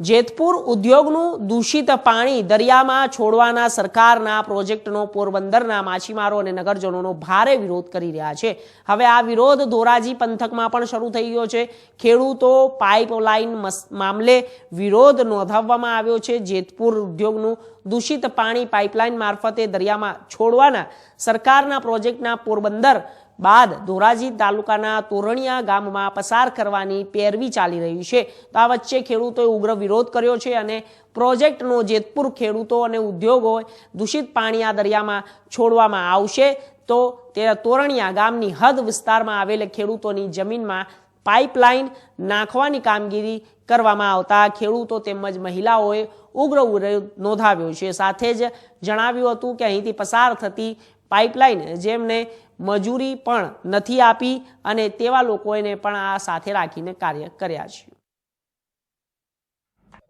જેતપુર ઉદ્યોગનું દૂષિત પાણી દરિયામાં છોડવાના સરકારના પ્રોજેક્ટનો પોરબંદરના માછીમારો અને નગરજનોનો ભારે વિરોધ કરી રહ્યા છે. હવે આ વિરોધ ધોરાજી પંથકમાં પણ શરૂ થઈ ગયો છે. ખેડૂતો પાઇપલાઇન મામલે વિરોધ નોંધાવવામાં આવ્યો છે. જેતપુર ઉદ્યોગનું દૂષિત પાણી પાઇપલાઇન મારફતે દરિયામાં છોડવાના સરકારના પ્રોજેક્ટના પોરબંદર બાદ ધોરાજી તાલુકાના તોરણિયા ગામમાં પસાર કરવાની પેરવી ચાલી રહી છે. તો આ વચ્ચે ખેડૂતોએ ઉગ્ર વિરોધ કર્યો છે અને પ્રોજેક્ટનો જેતપુર ખેડૂતો અને ઉદ્યોગો દૂષિત પાણી આ દરિયામાં છોડવામાં આવશે. તો તે તોરણિયા ગામની હદ વિસ્તારમાં આવેલ ખેડૂતોની જમીનમાં પાઇપલાઇન નાખવાની કામગીરી કરવામાં આવતા ખેડૂતો તેમજ મહિલાઓએ ઉગ્ર વિરોધ નોંધાવ્યો છે. સાથે જ જણાવ્યું હતું કે અહીંથી પસાર થતી પાઇપલાઇન જેમને મજૂરી પણ નથી આપી અને તેવા લોકોને પણ આ સાથે રાખીને કાર્ય કર્યા છે.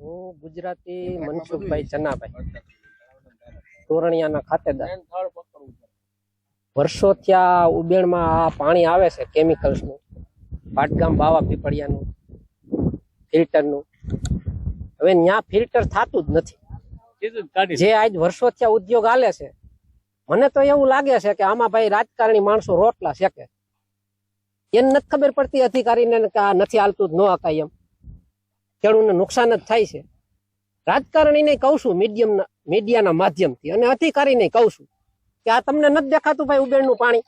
હું ગુજરાતી મનસુખભાઈ ચનાભાઈ તોરણિયાના ખાતેદાર. વર્ષોથી આ ઉબેણમાં આ પાણી આવે છે કેમિકલ્સનું પાટગામ બાવા પીપળિયાનું ફિલ્ટરનું હવે ત્યાં ફિલ્ટર થતું જ નથી. જે આજ વર્ષોથી આ ઉદ્યોગ હાલે છે મને તો એવું લાગે છે કે આમાં ભાઈ રાજકારણી માણસો રોટલા શેકે. એને નથી ખબર પડતી અધિકારીને કે આ નથી હાલતું જ ન હકાય એમ. ખેડૂતને નુકસાન જ થાય છે. રાજકારણીને કહું છું મીડિયમ મીડિયાના માધ્યમથી અને અધિકારીને કહું છું કે આ તમને નથી દેખાતું ભાઈ ઉબેરનું પાણી?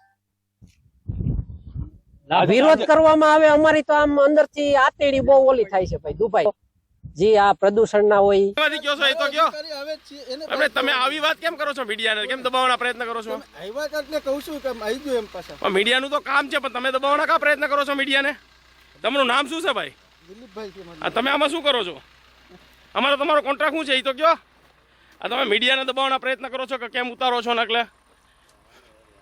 વિરોધ કરવામાં આવે અમારી તો આમ અંદરથી આતેડી બહુ ઓલી થાય છે ભાઈ દુભાઈ. જે આ પ્રદૂષણ ના હોય. વાદી કયો છો? એ તો કયો? અધિકારી આવે છે એને આપણે તમે આવી વાત કેમ કરો છો મીડિયાને? કેમ દબાવવાના પ્રયત્ન કરો છો? આવ્યા કહું છું કે આવી ગયું એમ પાછા. મીડિયાનું તો કામ છે પણ તમે દબાવવાના કા પ્રયત્ન કરો છો મીડિયાને? તમારું નામ શું છે ભાઈ? દિલીપભાઈ આ તમે આમાં શું કરો છો? અમારો તમારો કોન્ટ્રાક્ટ શું છે? એ તો કયો? આ તમે મીડિયાને દબાવવાના પ્રયત્ન કરો છો કે કેમ ઉતારો છો નકલે?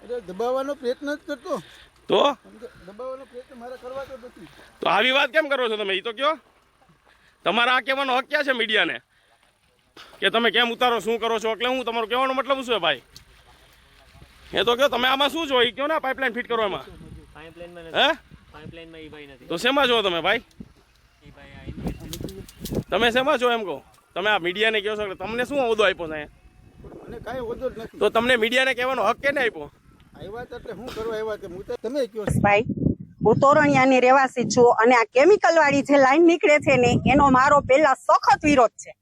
એટલે દબાવવાનો પ્રયત્ન જ કરતો. તો દબાવવાનો પ્રયત્ન મારે કરવા તો નથી. તો આવી વાત કેમ કરો છો તમે? એ તો કયો? તમારા આ કહેવાનો હક ક્યાં છે મીડિયાને? કે તમે કેમ ઉતારો શું કરો છો? એટલે હું તમારો કહેવાનો મતલબ શું છે ભાઈ? એ તો કહો તમે આમાં શું છો? એ કહો ને પાઇપલાઇન ફિટ કરો એમાં. હે? તો શેમાં છો તમે ભાઈ? તમે શેમાં છો એમ કહો? તમે આ મીડિયાને કહો છો કે તમને શું હોદ્દો આપ્યો છે તો તમને મીડિયાને કહેવાનો હક કેને આપ્યો? આવ્યા એટલે શું કરવા આવ્યા તમે કયો ભાઈ હું તોરણિયાની રહેવાસી છું અને આ કેમિકલ વાળી જે લાઈન નીકળે છે ને, એનો મારો પહેલા સખત વિરોધ છે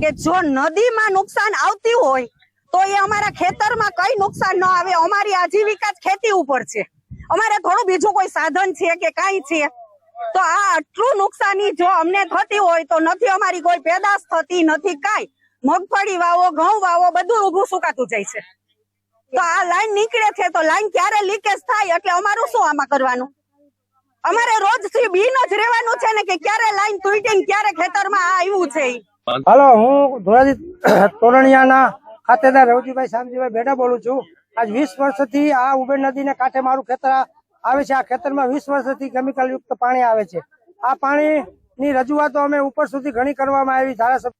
કે જો નદીમાં નુકસાન આવતી હોય, તો એ અમારા ખેતરમાં કઈ નુકસાન ન આવે, અમારી આજીવિકા ખેતી ઉપર છે. અમારે થોડું બીજું કોઈ સાધન છે કે કાંઈ છે? તો આ આટલું નુકસાની જો અમને થતી હોય, તો નથી અમારી કોઈ પેદાશ થતી, નથી કાંઈ. મગફળી વાવો, ઘઉં વાવો, બધું ઊભું સુકાતું જાય છે. તો આ લાઈન નીકળે છે તો લાઈન ક્યારે લીકેજ થાય? એટલે અમારું શું આમાં કરવાનું? અમારે રોજથી બીન જ રહેવાનું છે ને કે ક્યારે લાઈન તૂટી ને ક્યારે ખેતરમાં આ આવ્યું છે હાલો, હું ધોરાજી તોરણિયાના ખાતેદાર રવજીભાઈ શામજીભાઈ બેડા બોલું છું. આજ વીસ વર્ષથી આ ઉબેર નદીને કાંઠે મારું ખેતર આવે છે. આ ખેતરમાં વીસ વર્ષથી કેમિકલ યુક્ત પાણી આવે છે. આ પાણીની રજૂઆતો અમે ઉપર સુધી ઘણી કરવામાં આવી ધારાસભ્ય